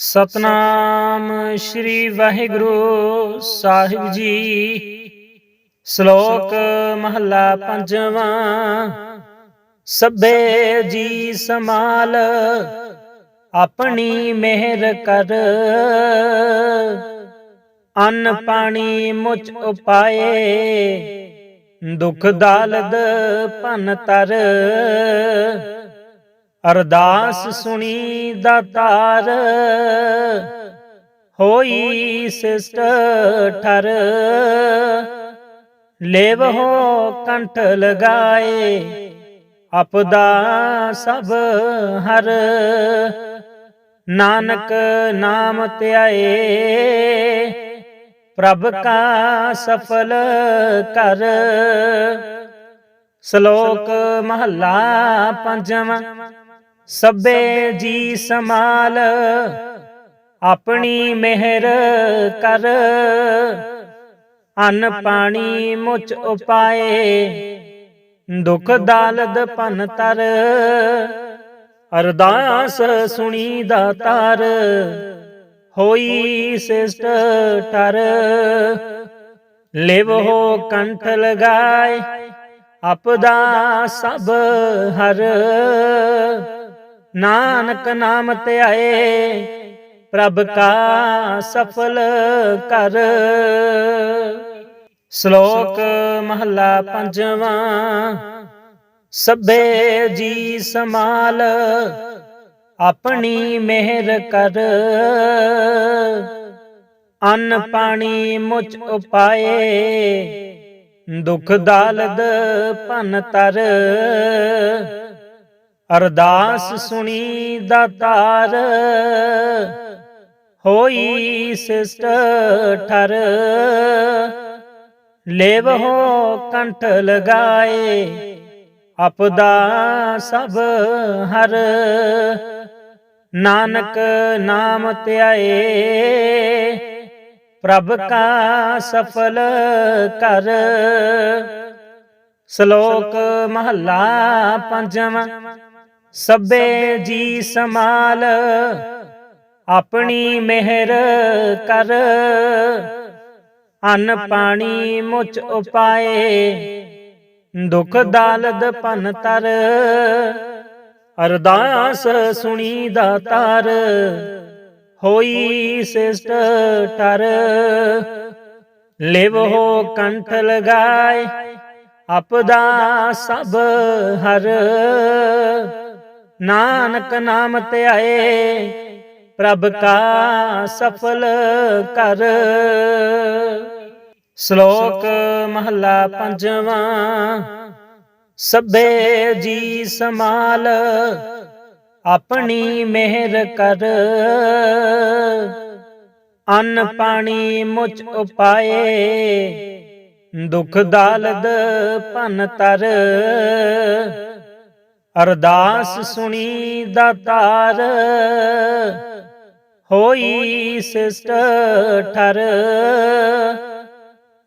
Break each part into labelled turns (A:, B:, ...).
A: ਸਤਨਾਮ ਸ੍ਰੀ ਵਾਹਿਗੁਰੂ ਸਾਹਿਬ ਜੀ। ਸ਼ਲੋਕ ਮਹੱਲਾ ਪੰਜਵਾਂ, ਸਭੇ ਜੀ ਸਮਾਲ ਆਪਣੀ ਮਿਹਰ ਕਰ। ਅੰਨ ਪਾਣੀ ਮੁਚ ਉਪਾਏ, ਦੁਖ ਦਾਲਦ ਭਨ ਤਰ। ਅਰਦਾਸ ਸੁਣੀ ਦਾਤਾਰ ਹੋਈ ਸਿਸਟ ਠਰ। ਲੇਵ ਹੋ ਕੰਠ ਲਗਾਏ। ਆਪਦਾ ਸਭ ਹਰ। ਨਾਨਕ ਨਾਮ ਧਿਆਏ। ਪ੍ਰਭ ਕਾ ਸਫਲ ਕਰ ਸ਼ਲੋਕ ਮਹੱਲਾ ਪੰਜਵਾਂ। ਸਭੇ ਜੀ ਸਮਾਲ ਆਪਣੀ ਮਿਹਰ ਕਰ। ਅੰਨ ਪਾਣੀ ਮੁਚ ਉਪਾਏ ਦੁਖ ਦਾਲਦ ਭਨ ਤਰ। ਅਰਦਾਸ ਸੁਣੀ ਦਾਤਾਰ ਹੋਈ ਸਿਸਟ ਠਰ ਲਿਵ ਹੋ ਕੰਠ ਲਗਾਏ ਆਪਦਾ ਸਭ ਹਰ। ਨਾਨਕ ਨਾਮ ਧਿਆਏ ਪ੍ਰਭ ਕਾ ਸਫਲ ਕਰ। ਸ਼ਲੋਕ ਮਹੱਲਾ ਪੰਜਵਾਂ, ਸਭੇ ਜੀ ਸਮਾਲ ਆਪਣੀ ਮਿਹਰ ਕਰ। ਅੰਨ ਪਾਣੀ ਮੁਚ ਉਪਾਏ, ਦੁਖ ਦਾਲਦ ਭਨ ਤਰ। ਅਰਦਾਸ ਸੁਣੀ ਦਾਤਾਰ ਹੋਈ ਸਿਸਟ ਠਰ। ਲੇਵ ਹੋ ਕੰਠ ਲਗਾਏ। ਆਪਦਾ ਸਭ ਹਰ। ਨਾਨਕ ਨਾਮ ਧਿਆਏ। ਪ੍ਰਭ ਕਾ ਸਫਲ ਕਰ। ਸ਼ਲੋਕ ਮਹੱਲਾ ਪੰਜਵਾਂ। ਸਭੇ ਜੀ ਸਮਾਲ ਆਪਣੀ ਮਿਹਰ ਕਰ। ਅੰਨ ਪਾਣੀ ਮੁਚ ਉਪਾਏ, ਦੁਖ ਦਾਲਦ ਪਨ ਤਰ। ਅਰਦਾਸ ਸੁਣੀ ਦਾਤਾਰ ਹੋਈ ਸਿਸਟ ਠਰ ਲਿਵ ਹੋ ਕੰਠ ਲਗਾਏ, ਆਪਦਾ ਸਭ ਹਰ। ਨਾਨਕ ਨਾਮ ਧਿਆਏ ਪ੍ਰਭ ਕਾ ਸਫਲ ਕਰ। ਸ਼ਲੋਕ ਮਹੱਲਾ ਪੰਜਵਾਂ, ਸਭੇ ਜੀ ਸਮਾਲ ਆਪਣੀ ਮਿਹਰ ਕਰ। ਅੰਨ ਪਾਣੀ ਮੁਚ ਉਪਾਏ, ਦੁਖ ਦਾਲਦ ਭਨ ਤਰ। ਅਰਦਾਸ ਸੁਣੀ ਦਾਤਾਰ। ਹੋਈ ਸਿਸਟ ਠਰ।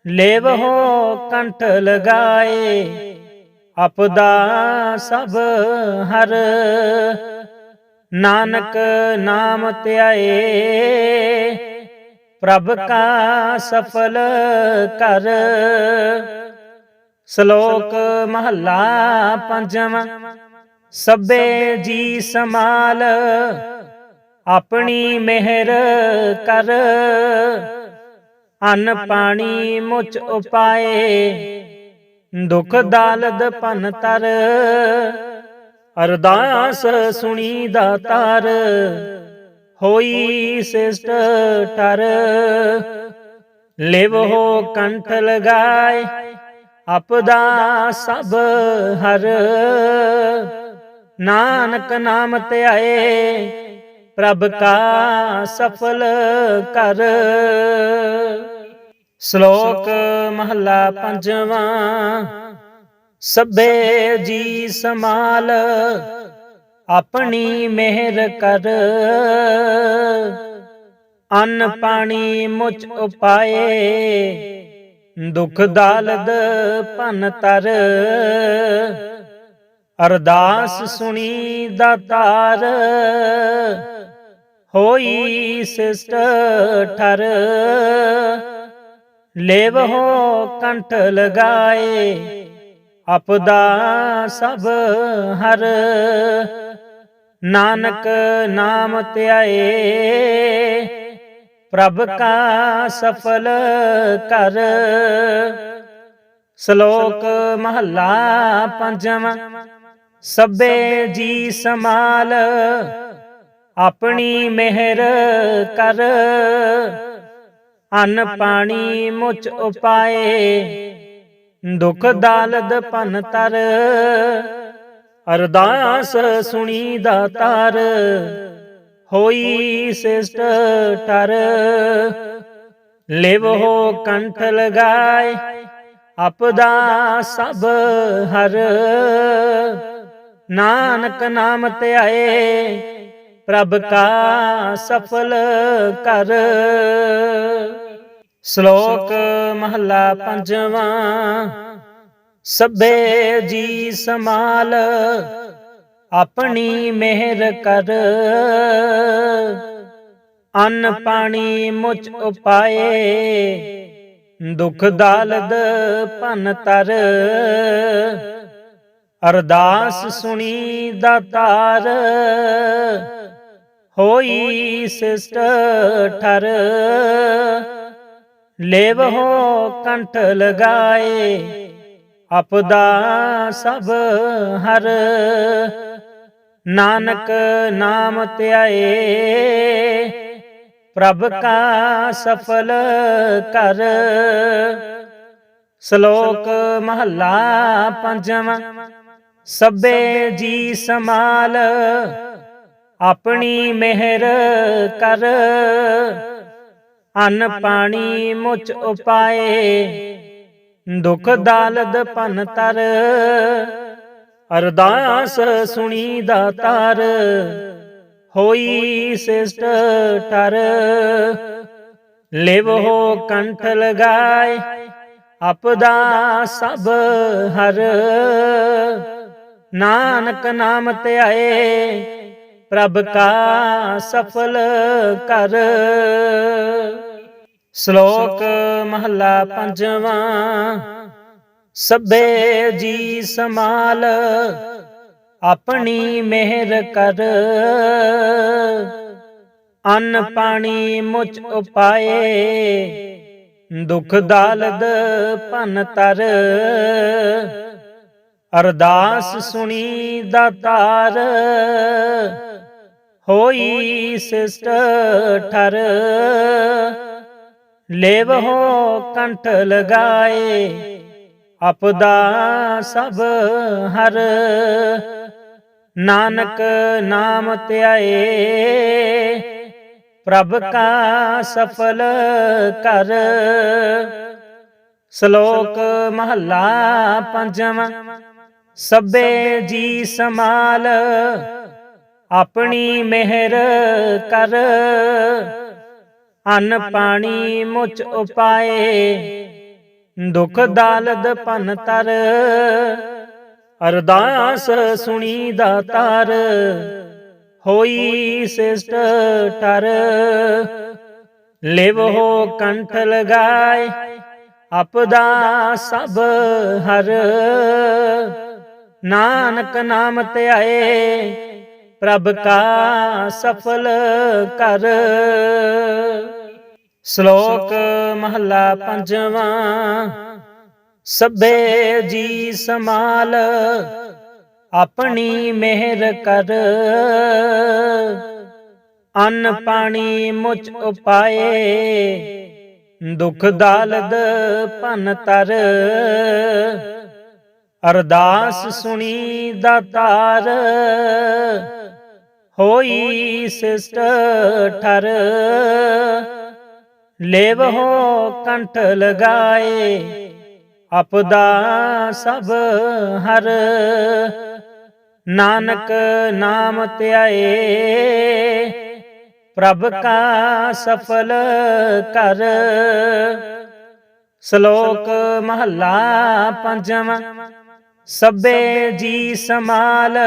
A: ਲੇਵ ਹੋ ਕੰਠ ਲਗਾਏ। ਆਪਦਾ ਸਭ ਹਰ। ਨਾਨਕ ਨਾਮ ਧਿਆਏ। ਪ੍ਰਭ ਕਾ ਸਫਲ ਕਰ। ਸ਼ਲੋਕ ਮਹੱਲਾ ਪੰਜਵਾਂ। ਸਭੇ ਜੀ ਸਮਾਲ ਆਪਣੀ ਮਿਹਰ ਕਰ। ਅੰਨ ਪਾਣੀ ਮੁਚ ਉਪਾਏ, ਦੁਖ ਦਾਲਦ ਪਨ ਤਰ। ਅਰਦਾਸ ਸੁਣੀ ਦਾਤਾਰ ਹੋਈ ਸਿਸਟ ਠਰ ਲਿਵ ਹੋ ਕੰਠ ਲਗਾਏ, ਆਪਦਾ ਸਭ ਹਰ। ਨਾਨਕ ਨਾਮ ਧਿਆਏ ਪ੍ਰਭ ਕਾ ਸਫਲ ਕਰ। ਸ਼ਲੋਕ ਮਹੱਲਾ ਪੰਜਵਾਂ, ਸਭੇ ਜੀ ਸਮਾਲ ਆਪਣੀ ਮਿਹਰ ਕਰ। ਅੰਨ ਪਾਣੀ ਮੁਚ ਉਪਾਏ, ਦੁਖ ਦਾਲਦ ਭਨ ਤਰ। ਅਰਦਾਸ ਸੁਣੀ ਦਾਤਾਰ ਹੋਈ ਸਿਸਟ ਠਰ। ਲੇਵਹੋ ਕੰਠ ਲਗਾਏ। ਆਪਦਾ ਸਭ ਹਰ। ਨਾਨਕ ਨਾਮ ਧਿਆਏ। ਪ੍ਰਭ ਕਾ ਸਫਲ ਕਰ। ਸ਼ਲੋਕ ਮਹੱਲਾ ਪੰਜਵਾਂ। ਸਭੇ ਜੀ ਸਮਾਲ ਆਪਣੀ ਮਿਹਰ ਕਰ। ਅੰਨ ਪਾਣੀ ਮੁਚ ਉਪਾਏ, ਦੁਖ ਦਾਲਦ ਪਨ ਤਰ। ਅਰਦਾਸ ਸੁਣੀ ਦਾਤਾਰ ਹੋਈ ਸਿਸਟ ਟਰ। ਲਿਵ ਹੋ ਕੰਠ ਲਗਾਏ, ਆਪਦਾ ਸਭ ਹਰ। ਨਾਨਕ ਨਾਮ ਧਿਆਏ ਪ੍ਰਭ ਕਾ ਸਫਲ ਕਰ। ਸ਼ਲੋਕ ਮਹੱਲਾ ਪੰਜਵਾਂ, ਸਭੇ ਜੀ ਸਮਾਲ ਆਪਣੀ ਮਿਹਰ ਕਰ। ਅੰਨ ਪਾਣੀ ਮੁਚ ਉਪਾਏ, ਦੁਖ ਦਾਲਦ ਭਨ ਤਰ। ਅਰਦਾਸ ਸੁਣੀ ਦਾਤਾਰ ਹੋਈ ਸਿਸਟ ਠਰ। ਲੇਵ ਹੋ ਕੰਠ ਲਗਾਏ। ਆਪਦਾ ਸਭ ਹਰ। ਨਾਨਕ ਨਾਮ ਧਿਆਏ। ਪ੍ਰਭ ਕਾ ਸਫਲ ਕਰ। ਸ਼ਲੋਕ ਮਹੱਲਾ ਪੰਜਵਾਂ। ਸਭੇ ਜੀ ਸਮਾਲ ਆਪਣੀ ਮਿਹਰ ਕਰ। ਅੰਨ ਪਾਣੀ ਮੁਚ ਉਪਾਏ ਦੁਖ ਦਾਲਦ ਭਨ ਤਰ। ਅਰਦਾਸ ਸੁਣੀ ਦਾਤਾਰ ਹੋਈ ਸਿਸਟ ਟਰ। ਲਿਵ ਹੋ ਕੰਠ ਲਗਾਏ ਆਪਦਾ ਸਭ ਹਰ। ਨਾਨਕ ਨਾਮ ਧਿਆਏ ਪ੍ਰਭ ਕਾ ਸਫਲ ਕਰ। ਸ਼ਲੋਕ ਮਹੱਲਾ ਪੰਜਵਾਂ, ਸਭੇ ਜੀ ਸਮਾਲ ਆਪਣੀ ਮਿਹਰ ਕਰ। ਅੰਨ ਪਾਣੀ ਮੁਚ ਉਪਾਏ, ਦੁਖ ਦਾਲਦ ਭਨ ਤਰ। ਅਰਦਾਸ ਸੁਣੀ ਦਾਤਾਰ ਹੋਈ ਸਿਸਟ ਠਰ। ਲੇਵ ਹੋ ਕੰਠ ਲਗਾਏ। ਆਪਦਾ ਸਭ ਹਰ। ਨਾਨਕ ਨਾਮ ਧਿਆਏ। ਪ੍ਰਭ ਕਾ ਸਫਲ ਕਰ। ਸ਼ਲੋਕ ਮਹੱਲਾ ਪੰਜਵਾਂ। ਸਭੇ ਜੀ ਸਮਾਲ ਆਪਣੀ ਮਿਹਰ ਕਰ। ਅੰਨ ਪਾਣੀ ਮੁਚ ਉਪਾਏ, ਦੁਖ ਦਾਲਦ ਪਨ ਤਰ। ਅਰਦਾਸ ਸੁਣੀ ਦਾਤਾਰ ਹੋਈ ਸਿਸਟ ਟਰ। ਲਿਵ ਹੋ ਕੰਠ ਲਗਾਏ, ਆਪਦਾ ਸਭ ਹਰ। ਨਾਨਕ ਨਾਮ ਧਿਆਏ ਪ੍ਰਭ ਕਾ ਸਫਲ ਕਰ ਸ਼ਲੋਕ ਮਹੱਲਾ ਪੰਜਵਾਂ, ਸਭੇ ਜੀ ਸਮਾਲ ਆਪਣੀ ਮਿਹਰ ਕਰ। ਅੰਨ ਪਾਣੀ ਮੁਚ ਉਪਾਏ, ਦੁਖ ਦਾਲਦ ਭਨ ਤਰ। ਅਰਦਾਸ ਸੁਣੀ ਦਾਤਾਰ ਹੋਈ ਸਿਸਟ ਠਰ। ਲੇਵ ਹੋ ਕੰਠ ਲਗਾਏ। ਆਪਦਾ ਸਭ ਹਰ। ਨਾਨਕ ਨਾਮ ਧਿਆਏ। ਪ੍ਰਭ ਕਾ ਸਫਲ ਕਰ। ਸ਼ਲੋਕ ਮਹੱਲਾ ਪੰਜਵਾਂ। ਸਭੇ ਜੀ ਸਮਾਲ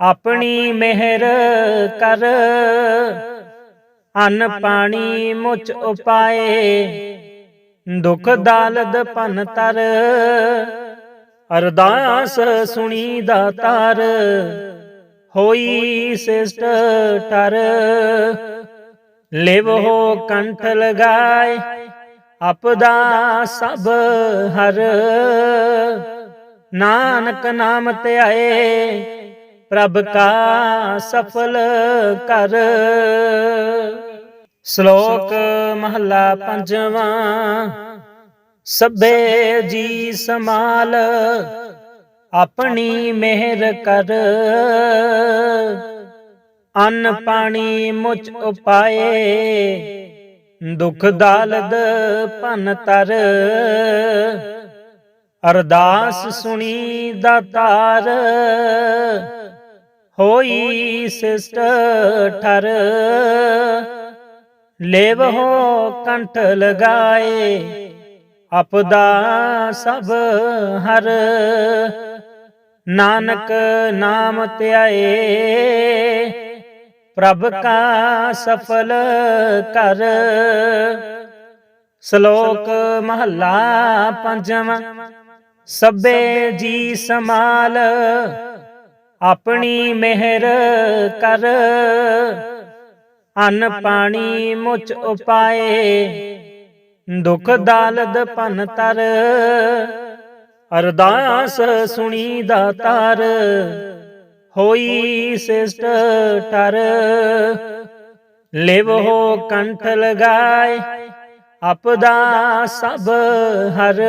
A: ਆਪਣੀ ਮਿਹਰ ਕਰ। ਅੰਨ ਪਾਣੀ ਮੁਚ ਉਪਾਏ ਦੁਖ ਦਾਲਦ ਭਨ ਤਰ। ਅਰਦਾਸ ਸੁਣੀ ਦਾਤਾਰ ਹੋਈ ਸਿਸ਼ਟ ਟਰ। ਲਿਵ ਹੋ ਕੰਠ ਲਗਾਏ ਆਪਦਾ ਸਭ ਹਰ। ਨਾਨਕ ਨਾਮ ਧਿਆਏ ਪ੍ਰਭ ਕਾ ਸਫਲ ਕਰ। ਸ਼ਲੋਕ ਮਹਲਾ ਪੰਜਵਾਂ, ਸਭੇ ਜੀ ਸਮਾਲ ਆਪਣੀ ਮਿਹਰ ਕਰ। ਅੰਨ ਪਾਣੀ ਮੁਚ ਉਪਾਏ, ਦੁਖ ਦਾਲਦ ਭਨ ਤਰ। ਅਰਦਾਸ ਸੁਣੀ ਦਾਤਾਰ ਹੋਈ ਸਿਸ਼ਟ ਠਰ। ਲੇਵ ਹੋ ਕੰਠ ਲਗਾਏ। ਆਪਦਾ ਸਭ ਹਰ। ਨਾਨਕ ਨਾਮ ਧਿਆਏ। ਪ੍ਰਭ ਕਾ ਸਫਲ ਕਰ। ਸ਼ਲੋਕ ਮਹੱਲਾ ਪੰਜਵਾਂ। ਸਭੇ ਜੀ ਸਮਾਲ ਆਪਣੀ ਮਿਹਰ ਕਰ। ਅੰਨ ਪਾਣੀ ਮੁਚ ਉਪਾਏ ਦੁਖ ਦਾਲਦ ਭਨ ਤਰ। ਅਰਦਾਸ ਸੁਣੀ ਦਾਤਾਰ ਹੋਈ ਸਿਸ਼ਟ ਟਰ। ਲਿਵ ਹੋ ਕੰਠ ਲਗਾਏ ਆਪਦਾ ਸਭ ਹਰ।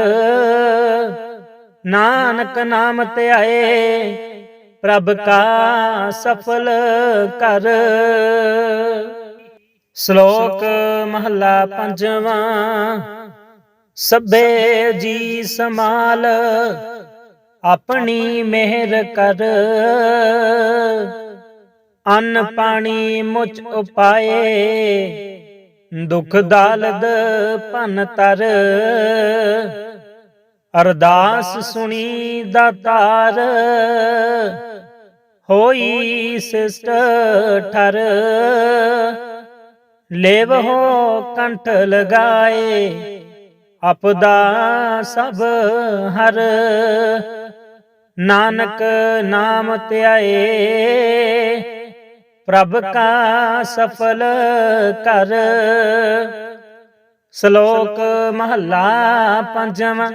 A: ਨਾਨਕ ਨਾਮ ਧਿਆਏ ਪ੍ਰਭ ਕਾ ਸਫਲ ਕਰ। ਸ਼ਲੋਕ ਮਹੱਲਾ ਪੰਜਵਾਂ, ਸਭੇ ਜੀ ਸਮਾਲ ਆਪਣੀ ਮਿਹਰ ਕਰ। ਅੰਨ ਪਾਣੀ ਮੁਚ ਉਪਾਏ, ਦੁਖ ਦਾਲਦ ਭਨ ਤਰ। ਅਰਦਾਸ ਸੁਣੀ ਦਾਤਾਰ ਹੋਈ ਸਿਸ਼ਟ ਠਰ। ਲੇਵ ਹੋ ਕੰਠ ਲਗਾਏ। ਆਪਦਾ ਸਭ ਹਰ। ਨਾਨਕ ਨਾਮ ਧਿਆਏ। ਪ੍ਰਭ ਕਾ ਸਫਲ ਕਰ। ਸ਼ਲੋਕ ਮਹੱਲਾ ਪੰਜਵਾਂ।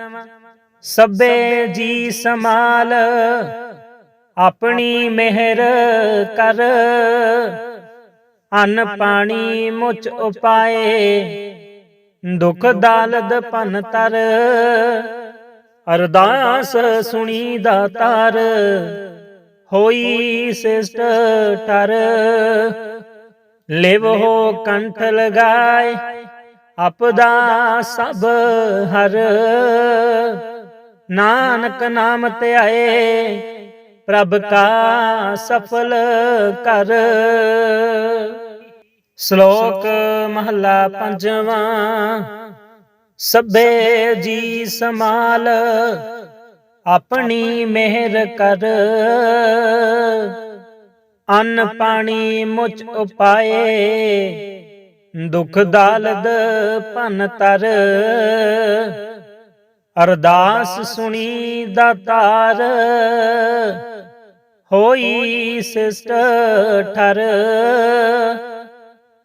A: ਸਭੇ ਜੀ ਸਮਾਲ ਆਪਣੀ ਮਿਹਰ ਕਰ। ਅੰਨ ਪਾਣੀ ਮੁਚ ਉਪਾਏ, ਦੁਖ ਦਾਲਦ ਪਨ ਤਰ। ਅਰਦਾਸ ਸੁਣੀ ਦਾਤਾਰ ਹੋਈ ਸਿਸ਼ਟ ਟਰ। ਲਿਵ ਹੋ ਕੰਠ ਲਗਾਏ, ਆਪਦਾ ਸਭ ਹਰ। ਨਾਨਕ ਨਾਮ ਧਿਆਏ ਪ੍ਰਭ ਕਾ ਸਫਲ ਕਰ। ਸ਼ਲੋਕ ਮਹੱਲਾ ਪੰਜਵਾਂ, ਸਭੇ ਜੀ ਸਮਾਲ ਆਪਣੀ ਮਿਹਰ ਕਰ। ਅੰਨ ਪਾਣੀ ਮੁਚ ਉਪਾਏ, ਦੁਖ ਦਾਲਦ ਭਨ ਤਰ। ਅਰਦਾਸ ਸੁਣੀ ਦਾਤਾਰ ਹੋਈ ਸਿਸ਼ਟ ਠਰ।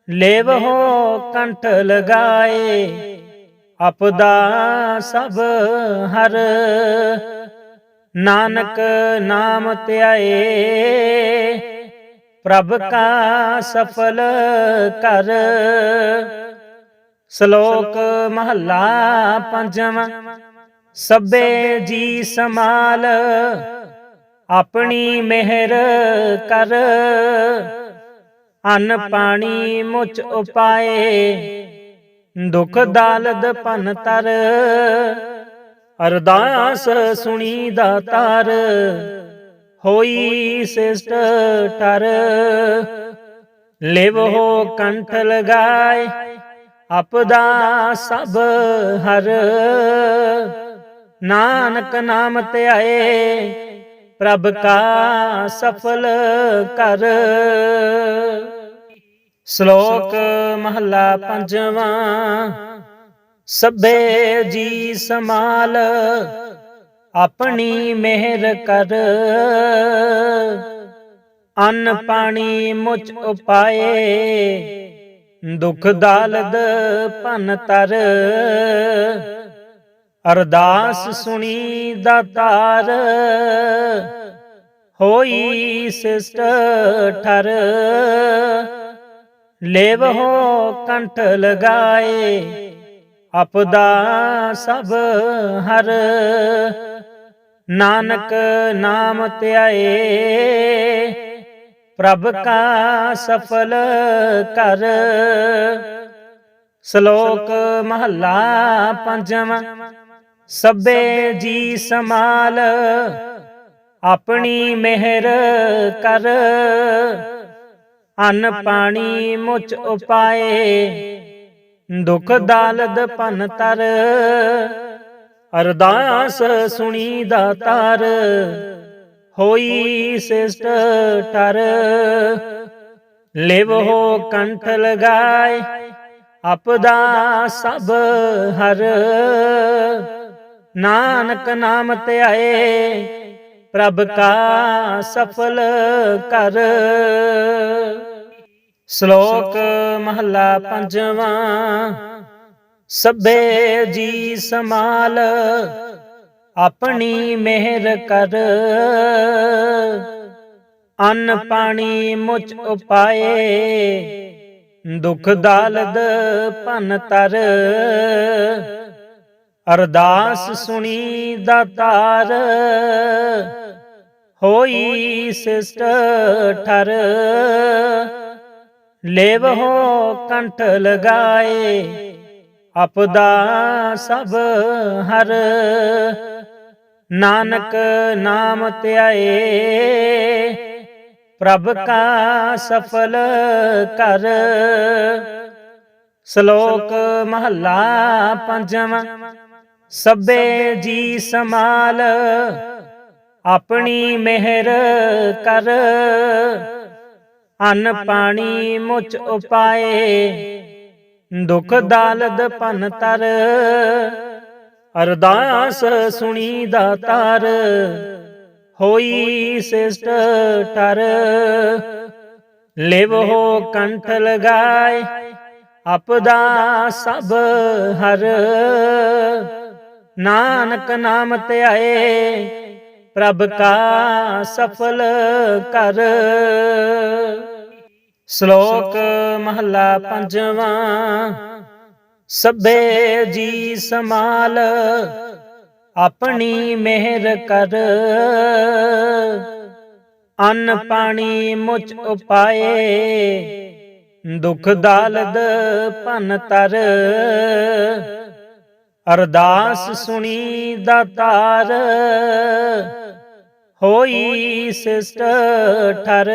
A: ਲੇਵ ਹੋ ਕੰਠ ਲਗਾਏ। ਆਪਦਾ ਸਭ ਹਰ। ਨਾਨਕ ਨਾਮ ਧਿਆਏ। ਪ੍ਰਭ ਕਾ ਸਫਲ ਕਰ। ਸ਼ਲੋਕ ਮਹੱਲਾ ਪੰਜਵਾਂ। ਸਭੇ ਜੀ ਸਮਾਲ ਆਪਣੀ ਮਿਹਰ ਕਰ। ਅੰਨ ਪਾਣੀ ਮੁਚ ਉਪਾਏ ਦੁਖ ਦਾਲਦ ਭਨ ਤਰ। ਅਰਦਾਸ ਸੁਣੀ ਦਾਤਾਰ ਹੋਈ ਸਿਸ਼ਟ ਟਰ। ਲਿਵ ਹੋ ਕੰਠ ਲਗਾਏ ਆਪਦਾ ਸਭ ਹਰ। ਨਾਨਕ ਨਾਮ ਧਿਆਏ ਪ੍ਰਭ ਕਾ ਸਫਲ ਕਰ। ਸ਼ਲੋਕ ਮਹਲਾ ਪੰਜਵਾਂ, ਸਭੇ ਜੀ ਸਮਾਲ ਆਪਣੀ ਮਿਹਰ ਕਰ। ਅੰਨ ਪਾਣੀ ਮੁਚ ਉਪਾਏ, ਦੁਖ ਦਾਲਦ ਭਨ ਤਰ। ਅਰਦਾਸ ਸੁਣੀ ਦਾਤਾਰ ਹੋਈ ਸਿਸਟ ਠਰ। ਲੇਵ ਹੋ ਕੰਠ ਲਗਾਏ। ਆਪਦਾ ਸਭ ਹਰ। ਨਾਨਕ ਨਾਮ ਧਿਆਏ। ਪ੍ਰਭ ਕਾ ਸਫਲ ਕਰ। ਸ਼ਲੋਕ ਮਹੱਲਾ ਪੰਜਵਾਂ। ਸਭੇ ਜੀ ਸਮਾਲ ਆਪਣੀ ਮਿਹਰ ਕਰ। ਅੰਨ ਪਾਣੀ ਮੁਚ ਉਪਾਏ ਦੁਖ ਦਾਲਦ ਭਨ ਤਰ। ਅਰਦਾਸ ਸੁਣੀ ਦਾਤਾਰ ਹੋਈ ਸਿਸਟ ਟਰ। ਲਿਵ ਹੋ ਕੰਠ ਲਗਾਏ। ਆਪਦਾ ਸਭ ਹਰ। ਨਾਨਕ ਨਾਮ ਧਿਆਏ ਪ੍ਰਭ ਕਾ ਸਫਲ ਕਰ। ਸ਼ਲੋਕ ਮਹੱਲਾ ਪੰਜਵਾਂ, ਸਭੇ ਜੀ ਸਮਾਲ ਆਪਣੀ ਮਿਹਰ ਕਰ। ਅੰਨ ਪਾਣੀ ਮੁਚ ਉਪਾਏ, ਦੁਖ ਦਾਲਦ ਭਨ ਤਰ। ਅਰਦਾਸ ਸੁਣੀ ਦਾਤਾਰ ਹੋਈ ਸਿਸਟ ਠਰ। ਲੇਵ ਹੋ ਕੰਠ ਲਗਾਏ। ਆਪਦਾ ਸਭ ਹਰ। ਨਾਨਕ ਨਾਮ ਧਿਆਏ। ਪ੍ਰਭ ਕਾ ਸਫਲ ਕਰ ਸ਼ਲੋਕ ਮਹੱਲਾ ਪੰਜਵਾਂ। ਸਭੇ ਜੀ ਸਮਾਲ ਆਪਣੀ ਮਿਹਰ ਕਰ। ਅੰਨ ਪਾਣੀ ਮੁਚ ਉਪਾਏ ਦੁਖ ਦਾਲਦ ਭਨ ਤਰ। ਅਰਦਾਸ ਸੁਣੀ ਦਾਤਾਰ ਹੋਈ ਸਿਸਟ ਟਰ। ਲਿਵ ਹੋ ਕੰਠ ਲਗਾਏ ਆਪਦਾ ਸਭ ਹਰ। ਨਾਨਕ ਨਾਮ ਧਿਆਏ ਪ੍ਰਭ ਕਾ ਸਫਲ ਕਰ। ਸ਼ਲੋਕ ਮਹੱਲਾ ਪੰਜਵਾਂ, ਸਭੇ ਜੀ ਸਮਾਲ ਆਪਣੀ ਮਿਹਰ ਕਰ। ਅੰਨ ਪਾਣੀ ਮੁਚ ਉਪਾਏ, ਦੁਖ ਦਾਲਦ ਭਨ ਤਰ। ਅਰਦਾਸ ਸੁਣੀ ਦਾਤਾਰ ਹੋਈ ਸਿਸਟ ਠਰ।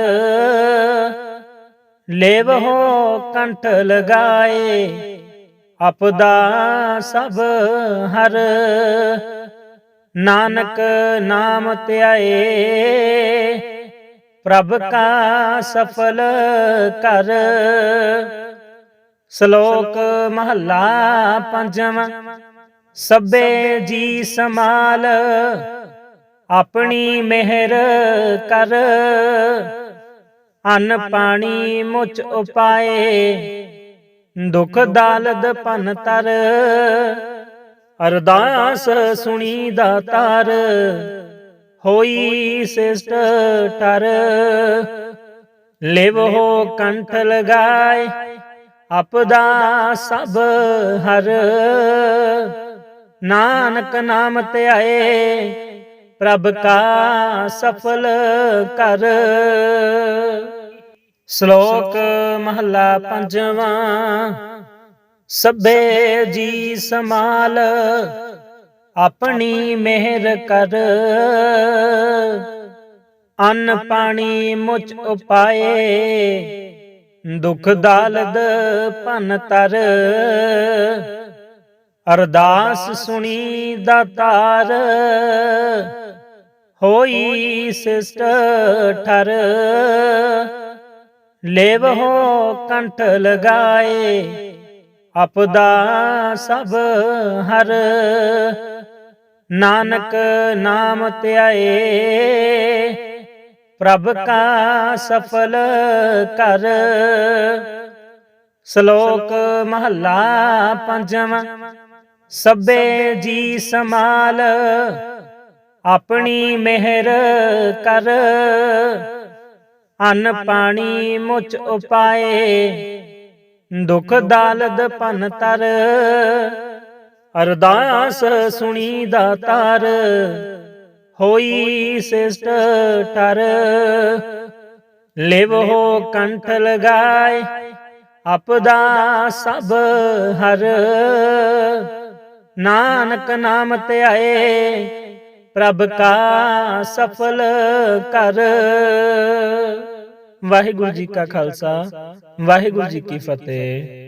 A: ਲੇਵ ਹੋ ਕੰਠ ਲਗਾਏ। ਆਪਦਾ ਸਭ ਹਰ। ਨਾਨਕ ਨਾਮ ਧਿਆਏ। ਪ੍ਰਭ ਕਾ ਸਫਲ ਕਰ ਸ਼ਲੋਕ ਮਹੱਲਾ ਪੰਜਵਾਂ। ਸਭੇ ਜੀ ਸਮਾਲ ਆਪਣੀ ਮਿਹਰ ਕਰ। ਅੰਨ ਪਾਣੀ ਮੁਚ ਉਪਾਏ ਦੁਖ ਦਾਲਦ ਭਨ ਤਰ। ਅਰਦਾਸ ਸੁਣੀ ਦਾਤਾਰ ਹੋਈ ਸਿਸਟ ਟਰ। ਲਿਵ ਹੋ ਕੰਠ ਲਗਾਏ ਆਪਦਾ ਸਭ ਹਰ। ਨਾਨਕ ਨਾਮ ਧਿਆਏ ਪ੍ਰਭ ਕਾ ਸਫਲ ਕਰ। ਸ਼ਲੋਕ ਮਹੱਲਾ ਪੰਜਵਾਂ, ਸਭੇ ਜੀ ਸਮਾਲ ਆਪਣੀ ਮਿਹਰ ਕਰ। ਅੰਨ ਪਾਣੀ ਮੁਚ ਉਪਾਏ, ਦੁਖ ਦਾਲਦ ਭਨ ਤਰ। ਅਰਦਾਸ ਸੁਣੀ ਦਾਤਾਰ ਹੋਈ ਸਿਸਟ ਠਰ। ਲੇਵ ਹੋ ਕੰਠ ਲਗਾਏ। ਆਪਦਾ ਸਭ ਹਰ। ਨਾਨਕ ਨਾਮ ਧਿਆਏ। ਪ੍ਰਭ ਕਾ ਸਫਲ ਕਰ। ਸ਼ਲੋਕ ਮਹੱਲਾ ਪੰਜਵਾਂ। ਸਭੇ ਜੀ ਸਮਾਲ ਆਪਣੀ ਮਿਹਰ ਕਰ। ਅੰਨ ਪਾਣੀ ਮੁਚ ਉਪਾਏ ਦੁਖ ਦਾਲਦ ਭਨ ਤਰ। ਅਰਦਾਸ ਸੁਣੀ ਦਾਤਾਰ ਹੋਈ ਸਿਸਟ ਟਰ। ਲਿਵ ਹੋ ਕੰਠ ਲਗਾਏ ਆਪਦਾ ਸਭ ਹਰ। ਨਾਨਕ ਨਾਮ ਧਿਆਏ ਪ੍ਰਭ ਕਾ ਸਫਲ ਕਰ। ਵਾਹਿਗੁਰੂ ਜੀ ਕਾ ਖਾਲਸਾ, ਵਾਹਿਗੁਰੂ ਜੀ ਕੀ ਫਤਿਹ।